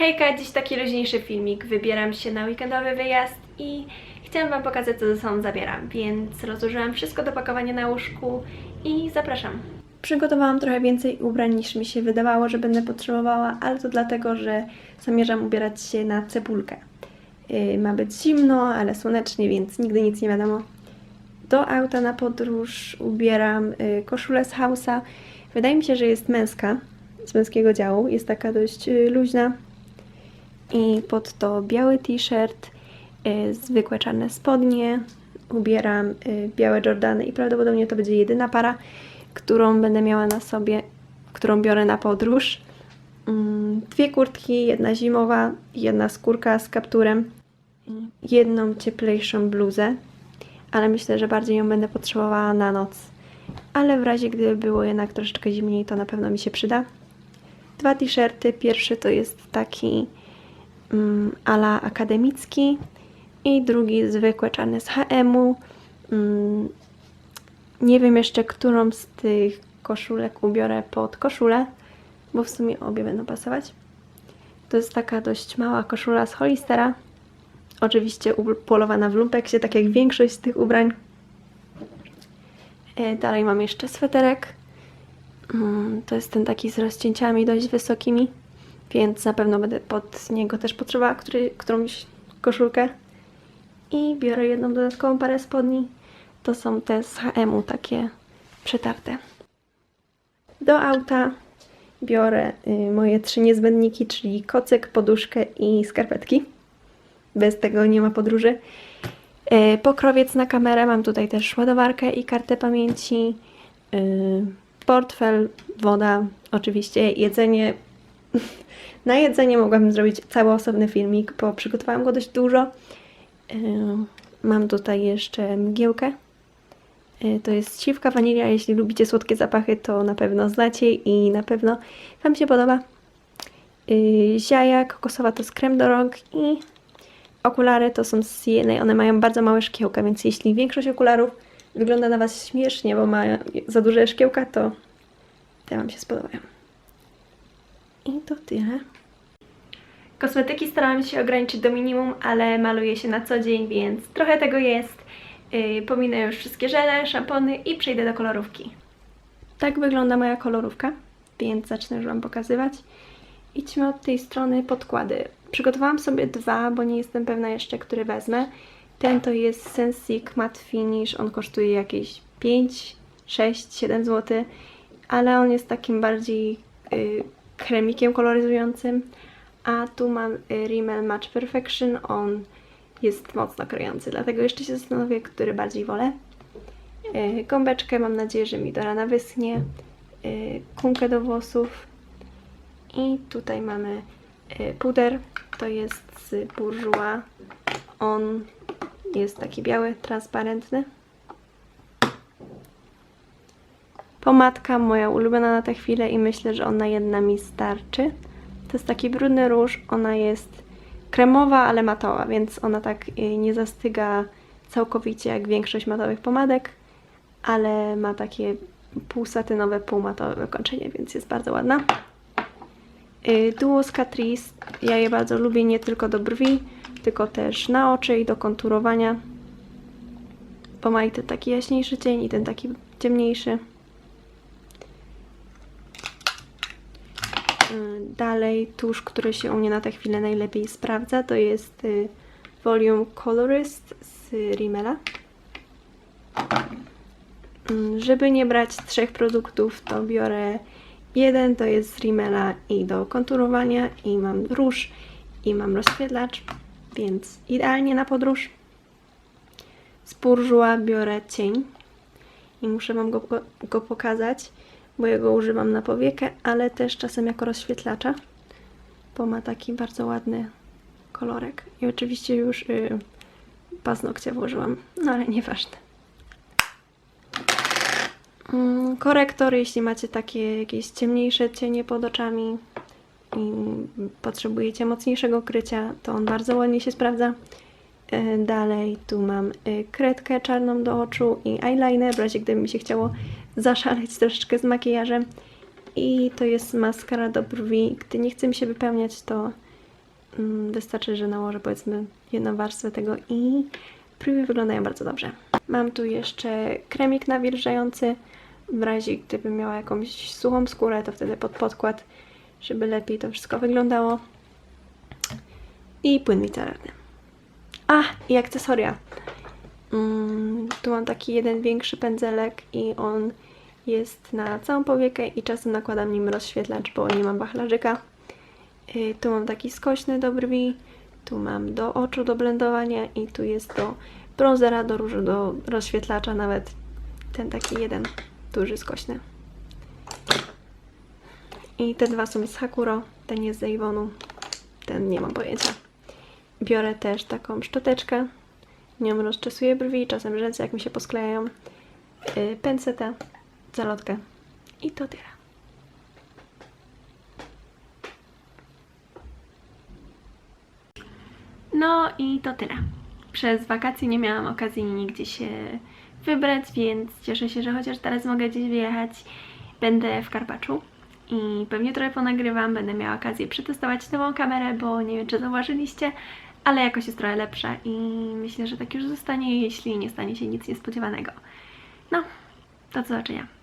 Hejka, dziś taki luźniejszy filmik. Wybieram się na weekendowy wyjazd i chciałam Wam pokazać, co ze sobą zabieram, więc rozłożyłam wszystko do pakowania na łóżku i zapraszam. Przygotowałam trochę więcej ubrań niż mi się wydawało, że będę potrzebowała, ale to dlatego, że zamierzam ubierać się na cebulkę. Yy, ma być zimno, ale słonecznie, więc nigdy nic nie wiadomo. Do auta na podróż ubieram y, koszulę z Hausa. Wydaje mi się, że jest męska, z męskiego działu. Jest taka dość y, luźna. I pod to biały t-shirt, y, zwykłe czarne spodnie. Ubieram y, białe Jordany i prawdopodobnie to będzie jedyna para, którą będę miała na sobie, którą biorę na podróż. Mm, Dwie kurtki, jedna zimowa, jedna skórka z kapturem, jedną cieplejszą bluzę, ale myślę, że bardziej ją będę potrzebowała na noc. Ale w razie gdyby było jednak troszeczkę zimniej, to na pewno mi się przyda. Dwa t-shirty. Pierwszy to jest taki ala akademicki i drugi zwykły czarny z H&M-u. Mm, nie wiem jeszcze, którą z tych koszulek ubiorę pod koszulę, bo w sumie obie będą pasować. To jest taka dość mała koszula z Hollistera. Oczywiście upolowana w lumpeksie, tak jak większość z tych ubrań. E, Dalej mam jeszcze sweterek. Mm, To jest ten taki z rozcięciami dość wysokimi, więc na pewno będę pod niego też potrzebowała który, którąś koszulkę. I biorę jedną dodatkową parę spodni. To są te z H&M-u, takie przetarte. Do auta biorę y, moje trzy niezbędniki, czyli kocyk, poduszkę i skarpetki. Bez tego nie ma podróży. E, Pokrowiec na kamerę, mam tutaj też ładowarkę i kartę pamięci, y, portfel, woda, oczywiście jedzenie. Na jedzenie mogłabym zrobić cały osobny filmik, bo przygotowałam go dość dużo. Y, Mam tutaj jeszcze mgiełkę. Y, To jest siwka wanilia. Jeśli lubicie słodkie zapachy, to na pewno znacie i na pewno Wam się podoba. Y, Ziaja kokosowa to jest krem do rąk i okulary to są z CNA. One mają bardzo małe szkiełka, więc jeśli większość okularów wygląda na Was śmiesznie, bo ma za duże szkiełka, to te Wam się spodobają. I to tyle. Kosmetyki starałam się ograniczyć do minimum, ale maluję się na co dzień, więc trochę tego jest. Yy, pominę już wszystkie żele, szampony i przejdę do kolorówki. Tak wygląda moja kolorówka, więc zacznę już Wam pokazywać. Idźmy od tej strony podkłady. Przygotowałam sobie dwa, bo nie jestem pewna jeszcze, który wezmę. Ten to jest Sensic Matte Finish, on kosztuje jakieś 5, 6, 7 zł, ale on jest takim bardziej y, kremikiem koloryzującym. A tu mam y, Rimmel Match Perfection, on jest mocno kryjący, dlatego jeszcze się zastanowię, który bardziej wolę. Y, Gąbeczkę mam nadzieję, że mi do rana wyschnie. Y, Kumkę do włosów. I tutaj mamy puder, to jest z Bourjois. On jest taki biały, transparentny. Pomadka moja ulubiona na tę chwilę i myślę, że ona jedna mi starczy. To jest taki brudny róż, ona jest kremowa, ale matowa, więc ona tak y, nie zastyga całkowicie jak większość matowych pomadek, ale ma takie półsatynowe, półmatowe wykończenie, więc jest bardzo ładna. Y, Duo z Catrice, ja je bardzo lubię nie tylko do brwi, tylko też na oczy i do konturowania. Bo ma i ten taki jaśniejszy cień i ten taki ciemniejszy. Dalej tusz, który się u mnie na tę chwilę najlepiej sprawdza, to jest y, Volume Colorist z Rimmela. Mm, Żeby nie brać trzech produktów, to biorę jeden, to jest z Rimmela i do konturowania i mam róż i mam rozświetlacz, więc idealnie na podróż. Z Bourjois biorę cień i muszę Wam go, go pokazać, bo ja go używam na powiekę, ale też czasem jako rozświetlacza, bo ma taki bardzo ładny kolorek. I oczywiście już y, paznokcie włożyłam, no ale nieważne. Mm, Korektor, jeśli macie takie jakieś ciemniejsze cienie pod oczami i potrzebujecie mocniejszego krycia, to on bardzo ładnie się sprawdza. E, Dalej tu mam y, kredkę czarną do oczu i eyeliner, w razie gdyby mi się chciało zaszaleć troszeczkę z makijażem. I to jest maskara do brwi. Gdy nie chce mi się wypełniać, to Mm, Wystarczy, że nałożę powiedzmy jedną warstwę tego i brwi wyglądają bardzo dobrze. Mam tu jeszcze kremik nawilżający. W razie gdybym miała jakąś suchą skórę, to wtedy pod podkład, żeby lepiej to wszystko wyglądało. I płyn micelarny. A, i akcesoria. Mm, tu mam taki jeden większy pędzelek i on jest na całą powiekę i czasem nakładam nim rozświetlacz, bo nie mam wachlarzyka. Y, Tu mam taki skośny do brwi, tu mam do oczu do blendowania i tu jest do bronzera, do różu, do rozświetlacza nawet ten taki jeden duży skośny. I te dwa są z Hakuro, ten jest z Avonu, ten nie mam pojęcia. Biorę też taką szczoteczkę, nią rozczesuję brwi, czasem rzęsy jak mi się posklejają, yy, pensetę, zalotkę i to tyle. No i to tyle. Przez wakacje nie miałam okazji nigdzie się wybrać, więc cieszę się, że chociaż teraz mogę gdzieś wyjechać. Będę w Karpaczu i pewnie trochę ponagrywam. Będę miała okazję przetestować nową kamerę, bo nie wiem, czy zauważyliście, ale jakoś jest trochę lepsza i myślę, że tak już zostanie, jeśli nie stanie się nic niespodziewanego. No, do zobaczenia.